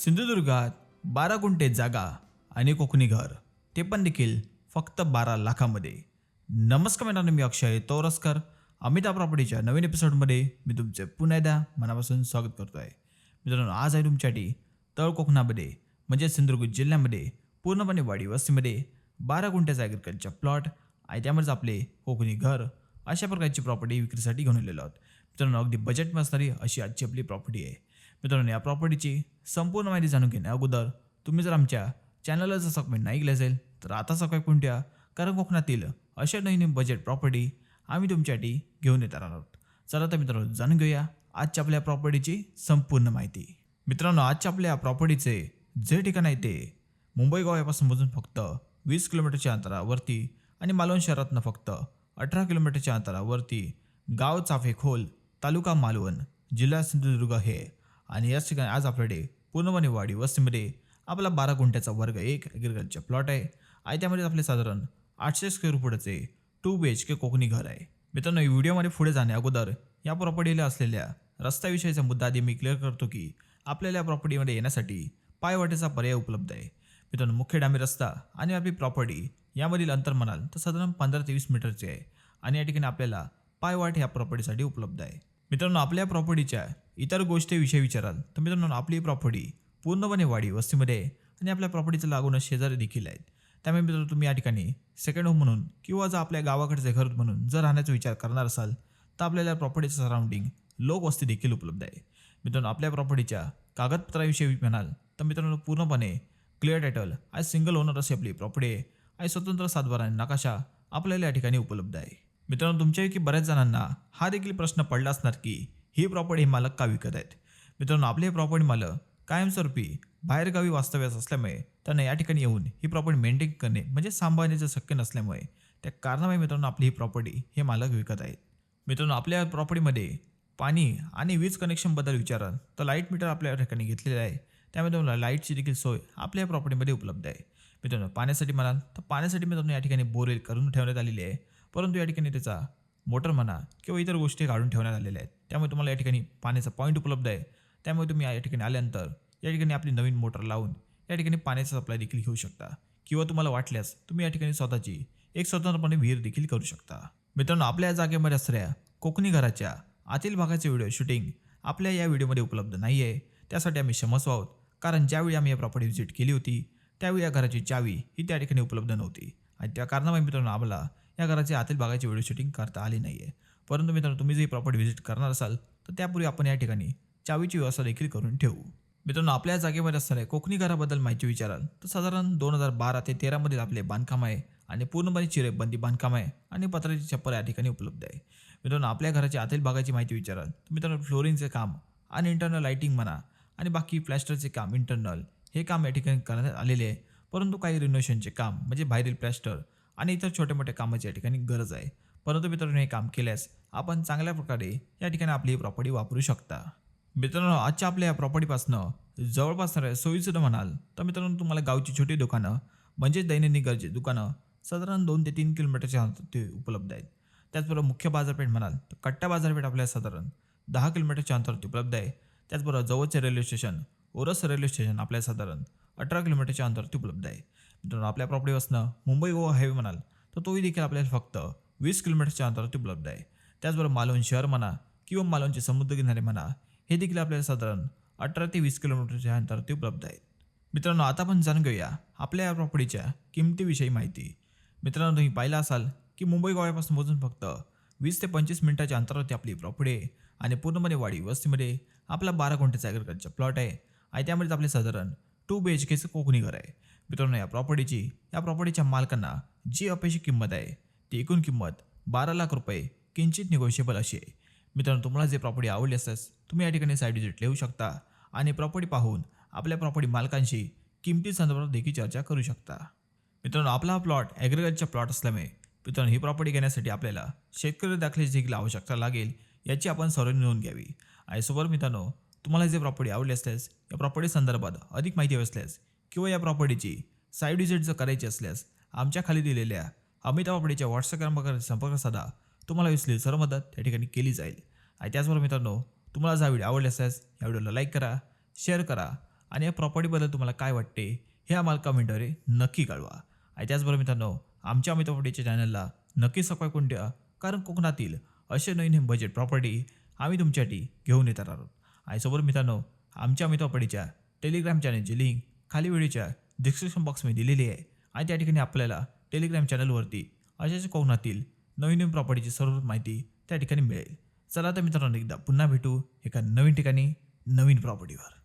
सिंधुदुर्गात बारा गुंठे जागा आणि कोकणी घर. ते पण देखील फक्त बारा लाखामध्ये. नमस्कार मित्रांनो मी अक्षय तोरसकर. अमिता प्रॉपर्टीच्या नवीन एपिसोडमध्ये मी तुमचे पुन्हा एकदा मनापासून स्वागत करतो आहे मित्रांनो आज आहे तुमच्यासाठी तळ कोकणामध्ये म्हणजे सिंधुदुर्ग जिल्ह्यामध्ये पूर्णपणे वाडी वस्तीमध्ये बारा गुंठ्याचा ॲग्रिकल्चर प्लॉट आणि त्यामध्येच आपले कोकणी घर अशा प्रकारची प्रॉपर्टी विक्रीसाठी घेऊन आलेलो आहोत. मित्रांनो अगदी बजेटमध्ये असणारी अशी आजची आपली प्रॉपर्टी आहे. मित्रांनो या प्रॉपर्टीची संपूर्ण माहिती जाणून घेण्या अगोदर तुम्ही जर आमच्या चॅनलला जर सबमिट नाही केलं असेल तर आता सबस्क्राईब करून ठेवा. कारण कोकणातील अशा नवीन बजेट प्रॉपर्टी आम्ही तुमच्यासाठी घेऊन येणार आहोत. चला तर मित्रांनो जाणून घेऊया आजच्या आपल्या प्रॉपर्टीची संपूर्ण माहिती. मित्रांनो आजच्या आपल्या प्रॉपर्टीचे जे ठिकाण आहे ते मुंबई गोव्यापासून मोजून फक्त वीस किलोमीटरच्या अंतरावरती आणि मालवण शहरातनं फक्त अठरा किलोमीटरच्या अंतरावरती गाव चाफेखोल तालुका मालवण जिल्हा सिंधुदुर्ग हे आणि याच ठिकाणी आज आपल्याकडे पूर्णपणे वाडी वस्तीमध्ये आपला बारा गुंठ्याचा वर्ग एक ॲग्रिकल्चर प्लॉट आहे. आणि त्यामध्ये आपले साधारण आठशे स्क्वेअर फुटाचे टू बी एच के कोकणी घर आहे. मित्रांनो व्हिडिओमध्ये पुढे जाण्या अगोदर या प्रॉपर्टीला असलेल्या रस्त्याविषयीचा मुद्दा आधी मी क्लिअर करतो की आपल्याला या प्रॉपर्टीमध्ये येण्यासाठी पायवाटेचा पर्याय उपलब्ध आहे. मित्रांनो मुख्य डांबी रस्ता आणि आपली प्रॉपर्टी यामधील अंतर म्हणाल तर साधारण पंधरा ते वीस मीटरचे आहे. आणि या ठिकाणी आपल्याला पायवाट ह्या प्रॉपर्टीसाठी उपलब्ध आहे. मित्रांनो आपल्या प्रॉपर्टीच्या इतर गोष्टीविषयी विचाराल तर मित्रांनो आपली प्रॉपर्टी पूर्णपणे वाडी वस्तीमध्ये आणि आपल्या प्रॉपर्टीचं लागूनच शेजारी देखील आहेत. त्यामुळे मित्रांनो तुम्ही या ठिकाणी सेकंड होम म्हणून किंवा जर आपल्या गावाकडचे घर म्हणून जर राहण्याचा विचार करणार असाल तर आपल्याला प्रॉपर्टीचं सराउंडिंग लोकवस्ती देखील उपलब्ध आहे. मित्रांनो आपल्या प्रॉपर्टीच्या कागदपत्राविषयी म्हणाल तर मित्रांनो पूर्णपणे क्लिअर टायटल आणि सिंगल ओनर अशी आपली प्रॉपर्टी आहे. आणि स्वतंत्र सातबारा आणि नकाशा आपल्याला या ठिकाणी उपलब्ध आहे. मित्रांनो तुमच्यापैकी बऱ्याच जणांना हा देखील प्रश्न पडला असणार की ही प्रॉपर्टी हे मालक का विकत आहेत? मित्रांनो आपले हे प्रॉपर्टी मालक कायमस्वरूपी बाहेरगावी वास्तव्यास असल्यामुळे त्यांना या ठिकाणी येऊन ही प्रॉपर्टी मेंटेन करणे म्हणजे सांभाळण्याचं शक्य नसल्यामुळे त्या कारणामुळे मित्रांनो आपली ही प्रॉपर्टी हे मालक विकत आहेत. मित्रांनो आपल्या प्रॉपर्टीमध्ये पाणी आणि वीज कनेक्शनबद्दल विचाराल तर लाइट मीटर आपल्या ठिकाणी घेतलेलं आहे. त्यामध्ये तुम्हाला लाईटची देखील सोय आपल्या प्रॉपर्टीमध्ये उपलब्ध आहे. मित्रांनो पाण्यासाठी म्हणाल तर पाण्यासाठी मित्रांनो या ठिकाणी बोरवेल करून ठेवण्यात आलेली आहे. परंतु या ठिकाणी त्याचा मोटर म्हणा किंवा इतर गोष्टी काढून ठेवण्यात आलेल्या आहेत. त्यामुळे तुम्हाला या ठिकाणी पाण्याचा पॉईंट उपलब्ध आहे. त्यामुळे तुम्ही या ठिकाणी आल्यानंतर या ठिकाणी आपली नवीन मोटर लावून या ठिकाणी पाण्याचा सप्लाय देखील घेऊ शकता. किंवा तुम्हाला वाटल्यास तुम्ही या ठिकाणी स्वतःची एक स्वतंत्रपणे विहीर देखील करू शकता. मित्रांनो आपल्या या जागेमध्ये असणाऱ्या कोकणी घराच्या आतील भागाचे व्हिडिओ शूटिंग आपल्या या व्हिडिओमध्ये उपलब्ध नाही आहे त्यासाठी आम्ही क्षमस्व आहोत. कारण ज्यावेळी आम्ही या प्रॉपर्टी व्हिजिट केली होती त्यावेळी या घराची चावी ही त्या ठिकाणी उपलब्ध नव्हती. आणि त्या कारणामुळे मित्रांनो आम्हाला या घराच्या आतील भागाची व्हिडिओ शूटिंग करता आली नाही आहे परंतु मित्रांनो तुम्ही जर प्रॉपर्टी व्हिजिट करणार असाल तर त्यापूर्वी आपण या ठिकाणी चावीची व्यवस्था देखील करून ठेवू. मित्रांनो आपल्या जागेमध्ये असणाऱ्या कोकणी घराबद्दल माहिती विचाराल तर साधारण दोन हजार बारा ते तेरामधील आपले बांधकाम आहे आणि पूर्णपणे चिरेबंदी बांधकाम आहे आणि पत्राची छप्पर या ठिकाणी उपलब्ध आहे. मित्रांनो आपल्या घराच्या आतील भागाची माहिती विचाराल तर मित्रांनो फ्लोरिंगचे काम आणि इंटरनल लाईटिंग म्हणा आणि बाकी प्लॅस्टरचे काम इंटरनल हे काम या ठिकाणी करण्यात आलेले आहे. परंतु काही रिनोव्हेशनचे काम म्हणजे बाहेरील प्लॅस्टर आणि इतर छोट्या मोठ्या कामाची या ठिकाणी गरज आहे. परंतु मित्रांनो हे काम केल्यास आपण चांगल्या प्रकारे या ठिकाणी आपली ही प्रॉपर्टी वापरू शकता. मित्रांनो आजच्या आपल्या या प्रॉपर्टीपासनं जवळपास सोयीसुद्धा म्हणाल तर मित्रांनो तुम्हाला गावची छोटी दुकानं म्हणजेच दैनंदिन गरजे दुकानं साधारण दोन ते तीन किलोमीटरच्या ते उपलब्ध आहेत. त्याचबरोबर मुख्य बाजारपेठ म्हणाल तर कट्टा बाजारपेठ आपल्याला साधारण दहा किलोमीटरच्या अंतरावरती उपलब्ध आहे. त्याचबरोबर जवळचे railway station Oros railway station आपल्याला साधारण अठरा किलोमीटरच्या अंतरावरती उपलब्ध आहे. मित्रांनो आपल्या प्रॉपर्टीपासून मुंबई गोवा हायवे म्हणाल तर तोही देखील आपल्याला फक्त वीस किलोमीटरच्या अंतरावरती उपलब्ध आहे. त्याचबरोबर मालवण शहर म्हणा किंवा मालवणचे समुद्र किनारे म्हणा हे देखील आपल्याला साधारण अठरा ते वीस किलोमीटरच्या अंतरावरती उपलब्ध आहेत. मित्रांनो आता आपण जाणून घेऊया आपल्या या प्रॉपर्टीच्या किमतीविषयी माहिती. मित्रांनो तुम्ही पाहिलं असाल की मुंबई गोव्यापासून मोजून फक्त वीस ते पंचवीस मिनिटाच्या अंतरावरती आपली प्रॉपर्टी आहे आणि पूर्णपणे वाडी वस्तीमध्ये आपला बारा गुंठ्याचा ॲग्रिकल्चर प्लॉट आहे. आणि त्यामध्येच आपले साधारण टू बी एच केचं कोकणी घर आहे. मित्रांनो या प्रॉपर्टीची या प्रॉपर्टीच्या मालकांना जी अपेक्षित किंमत आहे ती एकूण किंमत बारा लाख रुपये किंचित निगोशिएबल अशी आहे. मित्रांनो तुम्हाला जे प्रॉपर्टी आवडली असल्यास तुम्ही या ठिकाणी साईड विजिट लिहू शकता आणि प्रॉपर्टी पाहून आपल्या प्रॉपर्टी मालकांशी किमती संदर्भात देखील चर्चा करू शकता. मित्रांनो आपला हा प्लॉट ॲग्रिकल्चर प्लॉट असल्यामुळे मित्रांनो ही प्रॉपर्टी घेण्यासाठी आपल्याला शेतकरी दाखल्याची देखील आवश्यकता लागेल याची आपण सर्व नोंद घ्यावी. आणि सोबत मित्रांनो तुम्हाला जे प्रॉपर्टी आवडली असल्यास या प्रॉपर्टी संदर्भात अधिक माहिती हवी असल्यास किंवा या प्रॉपर्टीची साईड विजिट जर करायची असल्यास आमच्या खाली दिलेल्या अमिताभ प्रॉपर्टीच्या व्हॉट्सअप क्रमांकावर संपर्क साधा. तुम्हाला विसलेली सर्व मदत त्या ठिकाणी केली जाईल. आणि त्याचबरोबर मित्रांनो तुम्हाला जर हा व्हिडिओ आवडला असल्यास या व्हिडिओला लाईक करा शेअर करा आणि या प्रॉपर्टीबद्दल तुम्हाला काय वाटते हे आम्हाला कमेंटद्वारे नक्की कळवा. आणि त्याचबरोबर मित्रांनो आमच्या अमित प्रॉपर्टीच्या चॅनलला नक्की सबस्क्राईब करून ठेवा कारण कोकणातील असे नवीन बजेट प्रॉपर्टी आम्ही तुमच्यासाठी घेऊन येत आहोत आणि मित्रांनो आमच्या मित्रपडीच्या टेलिग्राम चॅनलची लिंक खाली व्हिडिओच्या डिस्क्रिप्शन बॉक्समध्ये दिलेली आहे. आणि त्या ठिकाणी आपल्याला टेलिग्राम चॅनलवरती अशाच कोकणातील नवीन नवीन प्रॉपर्टीची सर्व माहिती त्या ठिकाणी मिळेल. चला तर मित्रांनो एकदा पुन्हा भेटू एका नवीन ठिकाणी नवीन प्रॉपर्टीवर